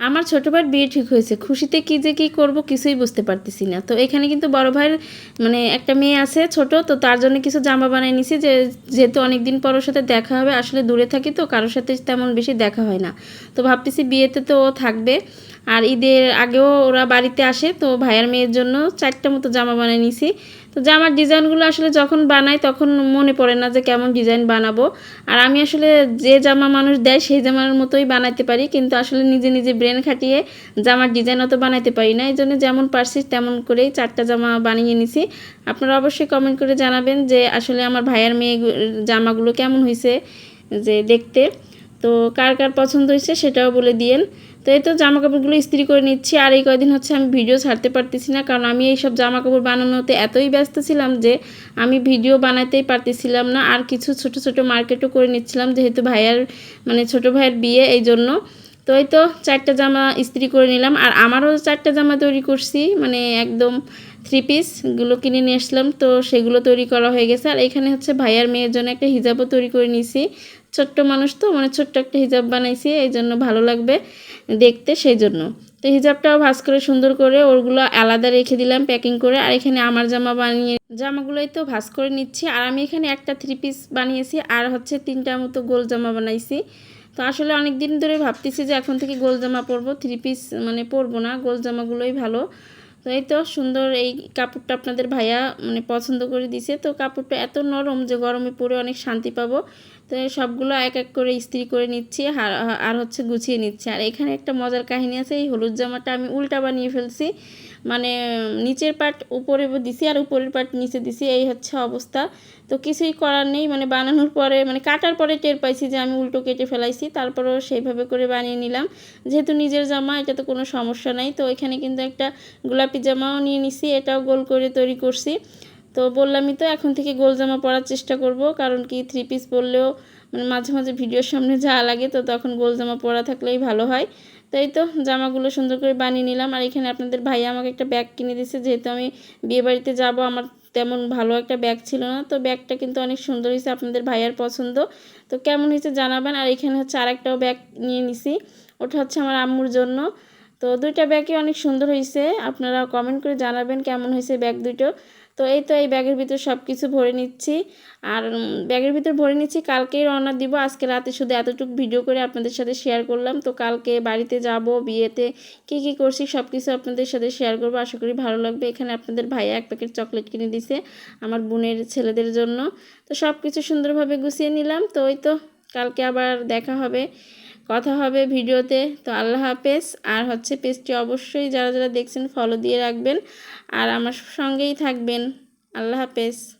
আমার ছোটো ভাইয়ের বিয়ে ঠিক হয়েছে। খুশিতে কী যে কী করব কিছুই বুঝতে পারতেছি না। তো এখানে কিন্তু বড় ভাইয়ের মানে একটা মেয়ে আছে ছোট, তো তার জন্য কিছু জামা বানিয়ে নিছি যে, যেহেতু অনেক দিন পর ওর সাথে দেখা হবে, আসলে দূরে থাকি তো কারোর সাথে তেমন বেশি দেখা হয় না। তো ভাবতেছি বিয়েতে তো ও থাকবে। আর ঈদের আগেও ওরা বাড়িতে আসে, তো ভাইয়ার মেয়ের জন্য চারটা মতো জামা বানিয়ে নিছি। তো জামার ডিজাইনগুলো আসলে যখন বানাই তখন মনে পড়ে না যে কেমন ডিজাইন বানাবো। আর আমি আসলে যে জামা মানুষ দেয় সেই জামার মতোই বানাইতে পারি, কিন্তু আসলে নিজে নিজে ব্রেন খাটিয়ে জামার ডিজাইন অত বানাইতে পারি না। এই জন্য যেমন পারছি তেমন করেই চারটা জামা বানিয়ে নিছি। আপনারা অবশ্যই কমেন্ট করে জানাবেন যে আসলে আমার ভাইয়ের মেয়ে জামাগুলো কেমন হয়েছে যে দেখতে। তো কার কার পছন্দ হয়েছে সেটাও বলে দিয়েন। তো এই তো জামা কাপড়গুলো ইস্ত্রি করে নিচ্ছি, আর এই কয়দিন হচ্ছে আমি ভিডিও ছাড়তে পারতেছি না, কারণ আমি এইসব জামা কাপড় বানানোতে এতই ব্যস্ত ছিলাম যে আমি ভিডিও বানাতেই পারতেছিলাম না, আর কিছু ছোট ছোট মার্কেটও করে নিচ্ছিলাম যেহেতু ভাইয়ার মানে ছোট ভাইয়ের বিয়ে এই জন্য। তো এই তো চারটা জামা ইস্ত্রি করে নিলাম, আর আমারও চারটা জামা তৈরি করছি মানে একদম থ্রি পিসগুলো কিনে নিয়ে আসলাম, তো সেগুলো তৈরি করা হয়ে গেছে। আর এখানে হচ্ছে ভাইয়ার মেয়ের জন্য একটা হিজাবও তৈরি করে নিয়েছি ছোট্ট মানুষ তো মানে ছোট্ট একটা হিজাব বানাইছি, এই জন্য ভালো লাগবে দেখতে সেই জন্য। তো হিজাবটাও ভাজ করে সুন্দর করে ওরগুলো আলাদা রেখে দিলাম প্যাকিং করে, আর এখানে আমার জামা বানিয়ে, জামাগুলোই তো ভাজ করে নিচ্ছি। আর আমি এখানে একটা থ্রি পিস বানিয়েছি, আর হচ্ছে তিনটা মতো গোল জামা বানাইছি। তো আসলে অনেক দিন ধরে ভাবতেছি যে এখন থেকে গোল জামা পরবো থ্রি পিস মানে পরবো না, গোল জামাগুলোই ভালো। তো এই তো সুন্দর এই কাপড়টা আপনাদের ভাইয়া মানে পছন্দ করে দিছে। তো কাপড়টা এত নরম যে গরমে পরে অনেক শান্তি পাবো। তো সবগুলো এক এক করে ইস্ত্রি করে নিচ্ছি আর হচ্ছে গুছিয়ে নিচ্ছি। আর এখানে একটা মজার কাহিনী আছে, এই হলুদ জামাটা আমি উল্টা বানিয়ে ফেলছি। মানে নিচের পাট উপরে দিছি আর উপরের পাট নিচে দিছি, এই হচ্ছে অবস্থা। তো কিছুই করার নেই মানে বানানোর পরে মানে কাটার পরে টের পাইছি যে আমি উল্টো কেটে ফেলাইছি, তারপরেও সেইভাবে করে বানিয়ে নিলাম। যেহেতু নিজের জামা, এটা তো কোনো সমস্যা নাই। তো এখানে কিন্তু একটা গোলাপি জামাও নিয়ে নিছি, এটাও গোল করে তৈরি করছি। তো বললামই তো, এখন থেকে গোল জামা পরার চেষ্টা করব, কারণ কি থ্রি পিস পরলেও মানে মাঝে মাঝে ভিডিওর সামনে যা লাগে, তো তখন গোল জামা পরা থাকলেই ভালো হয়। তো এই তো, জামাগুলো সুন্দর করে বানিয়ে নিলাম। আর এখানে আপনাদের ভাইয়া আমাকে একটা ব্যাগ কিনে দিছে যেহেতু আমি বিয়েবাড়িতে যাব, আমার তেমন ভালো একটা ব্যাগ ছিল না। তো ব্যাগটা কিন্তু অনেক সুন্দর হয়েছে, আপনাদের ভাইয়ার পছন্দ। তো কেমন হয়েছে জানাবেন। আর এখানে হচ্ছে আরেকটাও ব্যাগ নিয়ে নিছি, ওটা হচ্ছে আমার আম্মুর জন্য। তো দুইটা ব্যাগই অনেক সুন্দর হয়েছে আপনারা কমেন্ট করে জানাবেন কেমন হয়েছে ব্যাগ দুটো। তো এই তো এই ব্যাগের ভিতর সব কিছু ভরে নিচ্ছি। আর ব্যাগের ভিতর ভরে নিচ্ছি, কালকেই রওনা দিব। আজকে রাতে শুধু এতটুকু ভিডিও করে আপনাদের সাথে শেয়ার করলাম। তো কালকে বাড়িতে যাব, বিয়েতে কি কি করছি সব কিছু আপনাদের সাথে শেয়ার করব। আশা করি ভালো লাগবে। এখানে আপনাদের ভাইয়া এক প্যাকেট চকলেট কিনে দিছে আমার বোনের ছেলেদের জন্য। তো সব কিছু সুন্দরভাবে গুছিয়ে নিলাম। তো ওই তো, কালকে আবার দেখা হবে। কথা হবে ভিডিওতে। তো আল্লাহ হাফেজ। আর হচ্ছে পেজটি অবশ্যই যারা যারা দেখছেন ফলো দিয়ে রাখবেন। আর আমার সঙ্গেই থাকবেন। আল্লাহ হাফেজ।